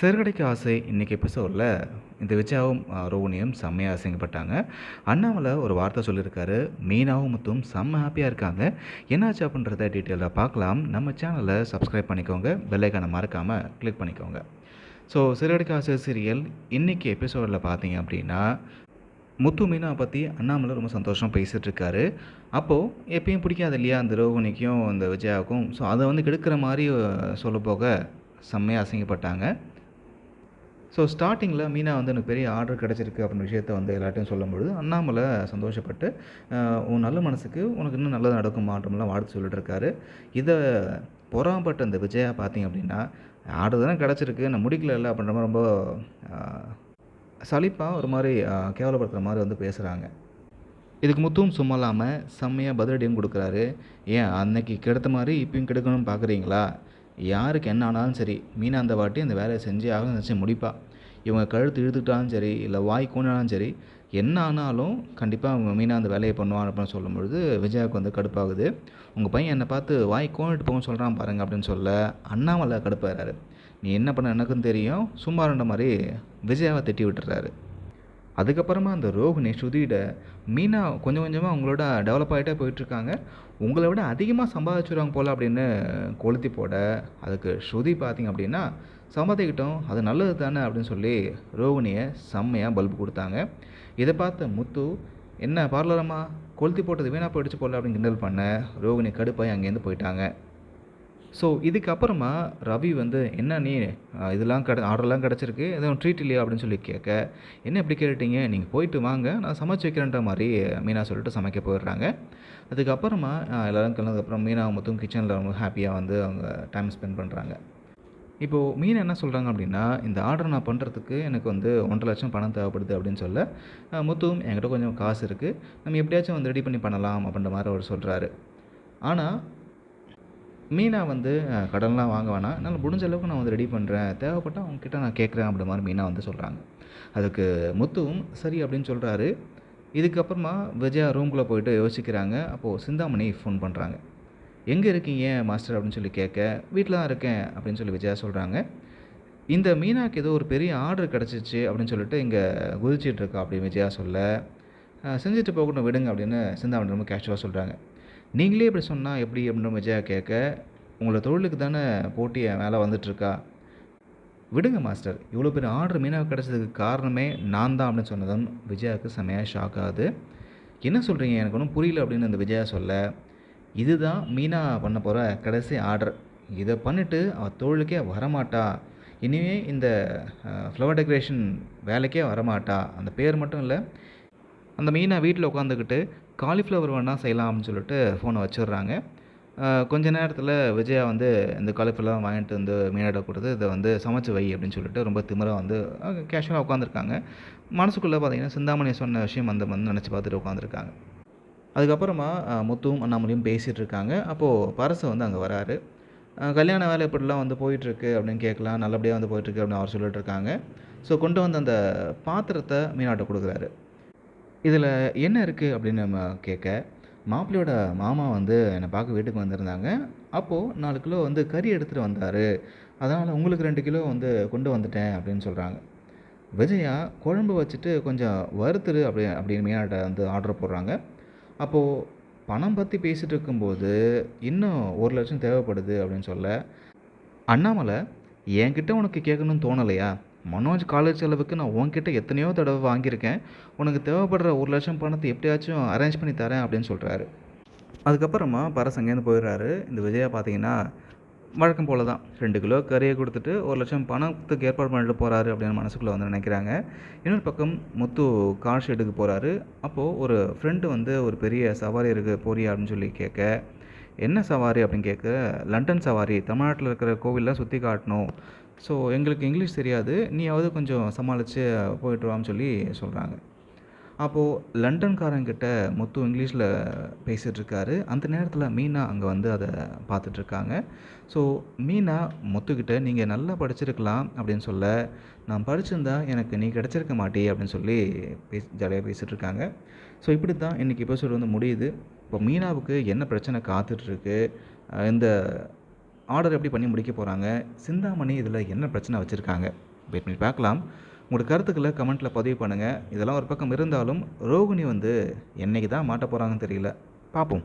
சிறுகடைக்கு ஆசை இன்றைக்கி எபிசோடில் இந்த விஜயாவும் அஹ், செம்மையாக அசிங்கப்பட்டாங்க. அண்ணாமலை ஒரு வார்த்தை சொல்லியிருக்காரு மீனாவும் முத்தும் செம்ம ஹாப்பியாக இருக்காங்க. என்னாச்சு அப்படின்றத டீட்டெயிலாக பார்க்கலாம். நம்ம சேனலை சப்ஸ்கிரைப் பண்ணிக்கோங்க. பெல்லைக்கான மறக்காமல் கிளிக் பண்ணிக்கோங்க. ஸோ சிறுகடைக்கு ஆசை சீரியல் இன்றைக்கி எபிசோடில் பார்த்தீங்க அப்படின்னா முத்து மீனா பற்றி அண்ணாமலை ரொம்ப சந்தோஷமாக பேசிகிட்டு இருக்காரு. அப்போது எப்பயும் பிடிக்காது இல்லையா அந்த ரோஹினிக்கும் அந்த விஜயாவுக்கும்? ஸோ அதை வந்து கெடுக்கிற மாதிரி சொல்ல போக செம்மையாக அசிங்கப்பட்டாங்க. ஸோ ஸ்டார்டிங்கில் மீனா வந்து எனக்கு பெரிய ஆர்டர் கிடச்சிருக்கு அப்படின்னு விஷயத்த வந்து எல்லாத்தையும் சொல்லும்பொழுது அண்ணாமலை சந்தோஷப்பட்டு உன் நல்ல மனசுக்கு உனக்கு இன்னும் நல்லது நடக்கும்? மாற்றம்லாம் வாழ்த்து சொல்லிட்டு இருக்காரு. இதை பொறாம்பட்ட அந்த விஜயா பார்த்தீங்க அப்படின்னா ஆர்டர் தானே கிடச்சிருக்கு நான் முடிக்கல அப்படின்ற மாதிரி ரொம்ப சலிப்பாக ஒரு மாதிரி கேவலப்படுத்துகிற மாதிரி வந்து பேசுகிறாங்க இதுக்கு முத்தும் சும்மா இல்லாமல் செம்மையாக பதிலடியும் கொடுக்குறாரு. ஏன் அன்னைக்கு கெடுத்த மாதிரி இப்பயும் கெடுக்கணும்னு பார்க்குறீங்களா யாருக்கு என்ன ஆனாலும் சரி மீனா அந்த வாட்டி அந்த வேலையை செஞ்சு ஆக செஞ்சு முடிப்பா. இவங்க கழுத்து இழுத்துக்கிட்டாலும் சரி இல்லை வாய் கூண்டாலும் சரி என்ன ஆனாலும் கண்டிப்பாக அவங்க மீனா அந்த வேலையை பண்ணுவான் அப்படின்னு சொல்லும்பொழுது விஜயாவுக்கு வந்து கடுப்பாகுது. உங்கள் பையன் என்னை பார்த்து வாய் கோணிட்டு போக சொல்கிறான் பாருங்க அப்படின்னு சொல்ல அண்ணாமலை கடுப்பாகிறாரு நீ என்ன பண்ண எனக்கும் தெரியும். சும்மா இருந்த மாதிரி விஜயாவை திட்டி விட்டுறாரு. அதுக்கப்புறமா அந்த ரோஹினி ஸ்ருதியிட மீனா கொஞ்சம் கொஞ்சமாக உங்களோட டெவலப் ஆகிட்டே போயிட்டுருக்காங்க. உங்களை விட அதிகமாக சம்பாதிச்சுருவாங்க போல் அப்படின்னு கொளுத்தி போட அதுக்கு ஸ்ருதி பார்த்திங்க அப்படின்னா சம்பாதிக்கிட்டோம் அது நல்லது தானே அப்படின்னு சொல்லி ரோஹினியை செம்மையாக பல்பு கொடுத்தாங்க. இதை பார்த்த முத்து என்ன பார்லரம்மா கொளுத்தி போட்டது வீணாக போயிடுச்சு போல அப்படின்னு கிண்டல் பண்ண ரோகிணி கடுப்பாய் அங்கேருந்து போயிட்டாங்க. ஸோ இதுக்கப்புறமா ரவி வந்து என்ன நீ இதெல்லாம் கிட ஆர்டர்லாம் கிடச்சிருக்கு எதுவும் ட்ரீட் இல்லையா? அப்படின்னு சொல்லி கேட்க என்ன இப்படி கேட்டீங்க நீங்கள் போயிட்டு வாங்க நான் சமைச்சு வைக்கிறேன்ற மாதிரி மீனா சொல்லிட்டு சமைக்க போயிடுறாங்க. அதுக்கப்புறமா எல்லோரும் எல்லாரும் மீனா மொத்தம் கிச்சனில் ரொம்ப ஹாப்பியாக வந்து அவங்க டைம் ஸ்பெண்ட் பண்ணுறாங்க இப்போது மீன் என்ன சொல்கிறாங்க அப்படின்னா இந்த ஆர்டர் நான் பண்ணுறதுக்கு எனக்கு வந்து ஒன்றரை லட்சம் பணம் தேவைப்படுது அப்படின்னு சொல்ல முத்துவும் என்கிட்ட கொஞ்சம் காசு இருக்குது நம்ம எப்படியாச்சும் வந்து ரெடி பண்ணி பண்ணலாம் அப்படின்ற மாதிரி அவர் சொல்கிறாரு ஆனால் மீனா வந்து கடன்லாம் வாங்க வேணாம். என்னால் முடிஞ்ச அளவுக்கு நான் வந்து ரெடி பண்ணுறேன் தேவைப்பட்டால் அவங்கக்கிட்ட நான் கேட்குறேன் அப்படி மாதிரி மீனா வந்து சொல்கிறாங்க அதுக்கு முத்துவும் சரி அப்படின்னு சொல்கிறாரு இதுக்கப்புறமா விஜயா ரூம்குள்ளே போயிட்டு யோசிக்கிறாங்க. அப்போது சிந்தாமணி ஃபோன் பண்ணுறாங்க எங்கே இருக்கீங்க மாஸ்டர் அப்படின்னு சொல்லி கேட்க வீட்டில் தான் இருக்கேன் அப்படின்னு சொல்லி விஜயா சொல்கிறாங்க இந்த மீனாக்கு ஏதோ ஒரு பெரிய ஆர்டர் கிடச்சிச்சு அப்படின்னு சொல்லிட்டு இங்கே குதிச்சிட்டு இருக்கா விஜயா சொல்ல செஞ்சுட்டு போகணும் விடுங்க அப்படின்னு சிந்தாமணி ரொம்ப கேஷுவாக சொல்கிறாங்க நீங்களே இப்படி சொன்னால் எப்படி அப்படின்னு விஜயா கேட்க உங்களை தொழிலுக்கு தானே போட்டி மேலே வந்துட்டுருக்கா? விடுங்க மாஸ்டர். இவ்வளோ பெரிய ஆர்டர் மீனாவுக்கு கிடச்சதுக்கு காரணமே நான் தான் அப்படின்னு சொன்னதும் விஜயாவுக்கு செமையாக ஷாக் ஆகுது. என்ன சொல்கிறீங்க எனக்கு ஒன்றும் புரியல அப்படின்னு அந்த விஜயா சொல்ல இதுதான் மீனா பண்ண போகிற கடைசி ஆர்டர். இதை பண்ணிவிட்டு அவள் தொழிலுக்கே வரமாட்டா. இனிமே இந்த ஃப்ளவர் டெக்கரேஷன் வேலைக்கே வரமாட்டா. அந்த பேர் மட்டும் இல்லை அந்த மீனை வீட்டில் உட்காந்துக்கிட்டு காலிஃப்ளவர் வேணால் செய்யலாம் அப்படின்னு சொல்லிட்டு ஃபோனை வச்சிடுறாங்க. கொஞ்ச நேரத்தில் விஜயா வந்து இந்த காலிஃப்ளவர் வாங்கிட்டு வந்து மீனாட கொடுத்து இதை வந்து சமைச்சு வை அப்படின்னு சொல்லிட்டு ரொம்ப திமிராக வந்து கேஷுவலாக உட்காந்துருக்காங்க மனசுக்குள்ளே பார்த்தீங்கன்னா சிந்தாமணி சொன்ன விஷயம் அந்த வந்து நினச்சி பார்த்துட்டு உட்காந்துருக்காங்க அதுக்கப்புறமா முத்துவும் அண்ணாமலையும் பேசிகிட்டு இருக்காங்க. அப்போது பரசு வந்து அங்கே வராரு. கல்யாண வேலை இப்படிலாம் வந்து போயிட்டுருக்கு அப்படின்னு கேட்கலாம் நல்லபடியாக வந்து போயிட்டுருக்கு அப்படின்னு அவர் சொல்லிட்டு இருக்காங்க. ஸோ கொண்டு வந்து அந்த பாத்திரத்தை மீனாட்ட கொடுக்குறாரு. இதில் என்ன இருக்குது அப்படின்னு நம்ம கேட்க மாப்பிள்ளையோட மாமா வந்து என்னை பார்க்க வீட்டுக்கு வந்திருந்தாங்க. அப்போது நாலு கிலோ வந்து கறி எடுத்துகிட்டு வந்தார். அதனால் உங்களுக்கு ரெண்டு கிலோ வந்து கொண்டு வந்துட்டேன் அப்படின்னு சொல்கிறாங்க விஜயா குழம்பு வச்சுட்டு கொஞ்சம் வறுத்துரு அப்படி அப்படின்னு மீனாட்ட வந்து ஆர்டர் போடுறாங்க. அப்போது பணம் பற்றி பேசிகிட்டு இருக்கும்போது இன்னும் ஒரு லட்சம் தேவைப்படுது அப்படின்னு சொல்ல அண்ணாமலை என்கிட்ட உனக்கு கேட்கணும்னு தோணலையா? மனோஜ் காலேஜ் செலவுக்கு நான் உன்கிட்ட எத்தனையோ தடவை வாங்கியிருக்கேன். உனக்கு தேவைப்படுற ஒரு லட்சம் பணத்தை எப்படியாச்சும் அரேஞ்ச் பண்ணி தரேன் அப்படின்னு சொல்கிறாரு அதுக்கப்புறமா பரஸ் அங்கேருந்து போயிடுறாரு. இந்த விஜயா பார்த்தீங்கன்னா வழக்கம் போல் தான் ரெண்டு கிலோ கறியை கொடுத்துட்டு ஒரு லட்சம் பணத்துக்கு ஏற்பாடு பண்ணிட்டு போகிறாரு அப்படின்னு மனசுக்குள்ளே வந்து நினைக்கிறாங்க. இன்னொரு பக்கம் முத்து கார் ஷெட்டுக்கு போகிறாரு அப்போது ஒரு ஃப்ரெண்டு வந்து ஒரு பெரிய சவாரி இருக்குது போறியா அப்படின்னு சொல்லி கேட்க என்ன சவாரி? அப்படின்னு கேட்க லண்டன் சவாரி. தமிழ்நாட்டில் இருக்கிற கோவில்லாம் சுற்றி காட்டணும். ஸோ எங்களுக்கு இங்கிலீஷ் தெரியாது. நீயாவது கொஞ்சம் சமாளித்து போயிட்டுருவான்னு சொல்லி சொல்கிறாங்க அப்போது லண்டன்காரங்கிட்ட முத்து இங்கிலீஷில் பேசிகிட்ருக்காரு அந்த நேரத்தில் மீனா அங்கே வந்து அதை பார்த்துட்ருக்காங்க ஸோ மீனா முத்துக்கிட்ட நீங்கள் நல்லா படிச்சிருக்கலாம் அப்படின்னு சொல்ல நான் படிச்சிருந்தா எனக்கு நீ கிடச்சிருக்க மாட்டே அப்படின்னு சொல்லி பேசி ஜாலியாக பேசிகிட்ருக்காங்க ஸோ இப்படி தான் இன்றைக்கி எபிசோடு வந்து முடியுது. இப்போ மீனாவுக்கு என்ன பிரச்சனை காத்துட்ருக்கு இந்த ஆர்டர் எப்படி பண்ணி முடிக்க போகிறாங்க சிந்தாமணி இதில் என்ன பிரச்சனை வச்சுருக்காங்க? வெயிட் பண்ணி பார்க்கலாம். உங்களோட கருத்துக்களை கமெண்ட்டில் பதிவு பண்ணுங்கள் இதெல்லாம் ஒரு பக்கம் இருந்தாலும் ரோகிணி வந்து என்னைக்கு தான் மாட்ட போகிறாங்கன்னு தெரியல. பார்ப்போம்.